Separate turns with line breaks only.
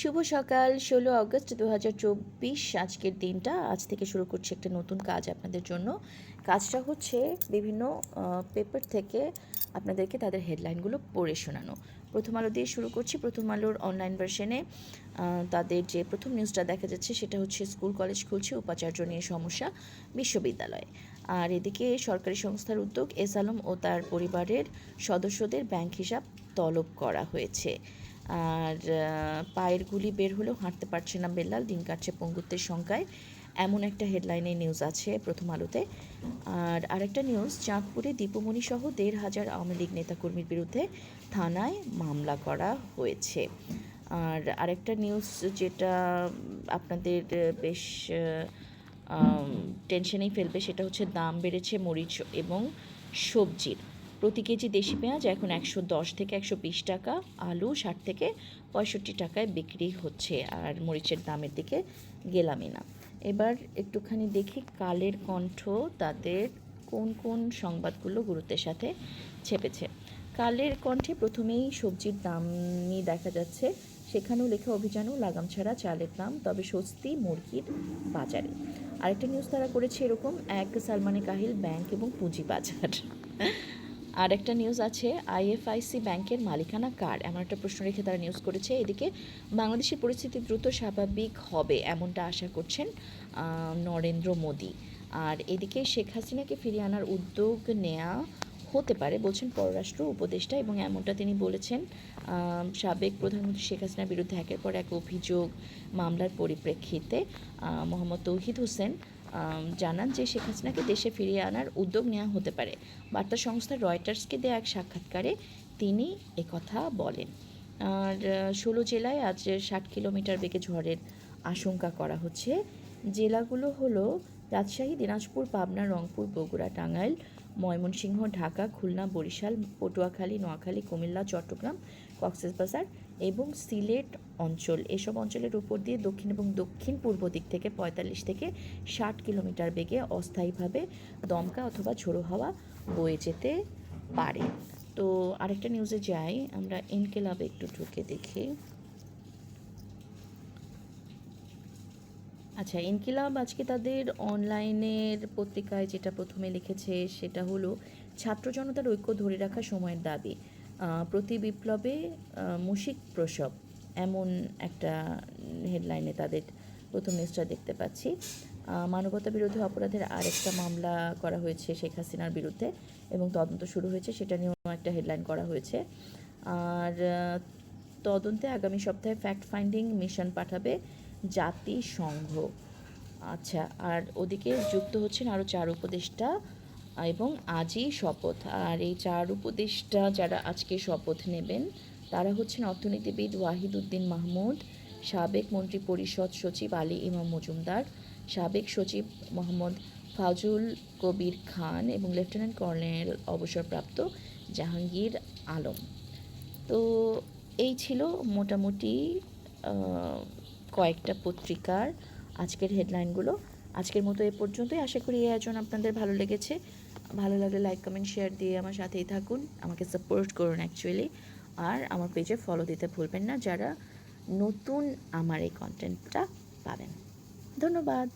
শুভ সকাল, ষোলো আগস্ট দু হাজার চব্বিশ, আজকের দিনটা। আজ থেকে শুরু করছি একটা নতুন কাজ আপনাদের জন্য। কাজটা হচ্ছে বিভিন্ন পেপার থেকে আপনাদেরকে তাদের হেডলাইনগুলো পড়ে শোনানো। প্রথম আলো দিয়ে শুরু করছি। প্রথম আলোর অনলাইন ভার্সনে তাদের যে প্রথম নিউজটা দেখা যাচ্ছে সেটা হচ্ছে স্কুল কলেজ খুলছে, উপাচার্য নিয়ে সমস্যা, বিশ্ববিদ্যালয়ে। আর এদিকে সরকারি সংস্থার উদ্যোগ এস আলম ও তার পরিবারের সদস্যদের ব্যাংক হিসাব তলব করা হয়েছে। আর পায়ের গুলি বের হলেও হাঁটতে পারছে না বেল্লাল, দিন কাটছে পঙ্গুত্বের সংখ্যায়। এমন একটা হেডলাইনে নিউজ আছে প্রথম আলোতে। আর আরেকটা নিউজ চাঁদপুরে দীপমণি সহ দেড় হাজার আওয়ামী লীগ নেতাকর্মীর বিরুদ্ধে থানায় মামলা করা হয়েছে। আর আরেকটা নিউজ যেটা আপনাদের বেশ টেনশনেই ফেলবে সেটা হচ্ছে দাম বেড়েছে মরিচ এবং সবজির। প্রতি কেজি দেশি পেঁয়াজ এখন একশো দশ থেকে একশো বিশ টাকা, আলু ষাট থেকে পঁয়ষট্টি টাকায় বিক্রি হচ্ছে আর মরিচের দামের দিকে গেলামই না। এবার একটুখানি দেখি কালের কণ্ঠ তাদের কোন কোন সংবাদগুলো গুরুত্বের সাথে ছেপেছে। কালের কণ্ঠে প্রথমেই সবজির দামই দেখা যাচ্ছে, সেখানেও লেখা অভিযানও লাগাম ছাড়া চালের দাম, তবে স্বস্তি, মুরগির বাজারে। আরেকটা নিউজ তারা করেছে এরকম, এক সালমানে কাহিল ব্যাংক এবং পুঁজি বাজার আর একটা নিউজ আছে আইএফআইসি ব্যাংকের মালিকানা কার এমন একটা প্রশ্ন রেখে তারা নিউজ করেছে। এদিকে বাংলাদেশের পরিস্থিতি দ্রুত স্বাভাবিক হবে, এমনটা আশা করছেন নরেন্দ্র মোদী। আর এদিকে শেখ হাসিনাকে ফিরিয়ে আনার উদ্যোগ নেওয়া হতে পারে বলছেন পররাষ্ট্র উপদেষ্টা এবং এমনটা তিনি বলেছেন সাবেক প্রধানমন্ত্রী শেখ হাসিনার বিরুদ্ধে একের পর এক অভিযোগ মামলার পরিপ্রেক্ষিতে মোহাম্মদ তৌহিদ হোসেন জানান যে শেখ হাসিনাকে দেশে ফিরিয়ে আনার উদ্যোগ নেওয়া হতে পারে। বার্তা সংস্থা রয়টার্সকে দেয়া এক সাক্ষাৎকারে তিনি একথা বলেন। আর ষোলো জেলায় আজ ষাট কিলোমিটার বেগে ঝড়ের আশঙ্কা করা হচ্ছে। জেলাগুলো হলো রাজশাহী, দিনাজপুর, পাবনা, রংপুর, বগুড়া, টাঙ্গাইল, ময়মনসিংহ, ঢাকা, খুলনা, বরিশাল, পটুয়াখালী, নোয়াখালী, কুমিল্লা, চট্টগ্রাম, কক্সবাজার এবং সিলেট অঞ্চল। এসব অঞ্চলের উপর দিয়ে দক্ষিণ এবং দক্ষিণ পূর্ব দিক থেকে পঁয়তাল্লিশ থেকে ষাট কিলোমিটার বেগে অস্থায়ীভাবে দমকা অথবা ঝোড়ো হাওয়া বয়ে যেতে পারে। তো আরেকটা নিউজে যাই, আমরা ইনকেলাবে একটু ঢুকে দেখি। আচ্ছা ইনকিলাব আজকে তাদের অনলাইনের পত্রিকায় যেটা প্রথমে লিখেছে সেটা হলো, ছাত্র জনতার ঐক্য ধরে রাখা সময়ের দাবি। প্রতি বিপ্লবে মুশিক প্রসব। এমন একটা হেডলাইনে তাদের প্রথম নিউজটা দেখতে পাচ্ছি। মানবতা বিরোধী অপরাধের আরেকটা মামলা করা হয়েছে শেখ হাসিনার বিরুদ্ধে এবং তদন্ত শুরু হয়েছে, সেটা নিয়েও একটা হেডলাইন করা হয়েছে। আর তদন্তে আগামী সপ্তাহে ফ্যাক্ট ফাইন্ডিং মিশন পাঠাবে জাতিসংঘ। আচ্ছা আর ওদিকে যুক্ত হচ্ছেন আরও চার উপদেষ্টা এবং আজই শপথ। আর এই চার উপদেষ্টা যারা আজকে শপথ নেবেন তারা হচ্ছেন অর্থনীতিবিদ ওয়াহিদ উদ্দিন মাহমুদ, সাবেক মন্ত্রী পরিষদ সচিব আলী ইমাম মজুমদার, সাবেক সচিব মোহাম্মদ ফাজুল কবির খান এবং লেফটেন্যান্ট কর্নেল অবসরপ্রাপ্ত জাহাঙ্গীর আলম। তো এই ছিল মোটামুটি কয়েকটা পত্রিকার আজকের হেডলাইনগুলো। আজকের মতো এ পর্যন্তই। আশা করি এই আয়োজন আপনাদের ভালো লেগেছে। ভালো লাগলে লাইক, কমেন্ট, শেয়ার দিয়ে আমার সাথেই থাকুন। আমাকে সাপোর্ট করুন অ্যাকচুয়ালি আর আমার পেজে ফলো দিতে ভুলবেন না যারা নতুন আমার এই কন্টেন্টটা পাবেন। ধন্যবাদ।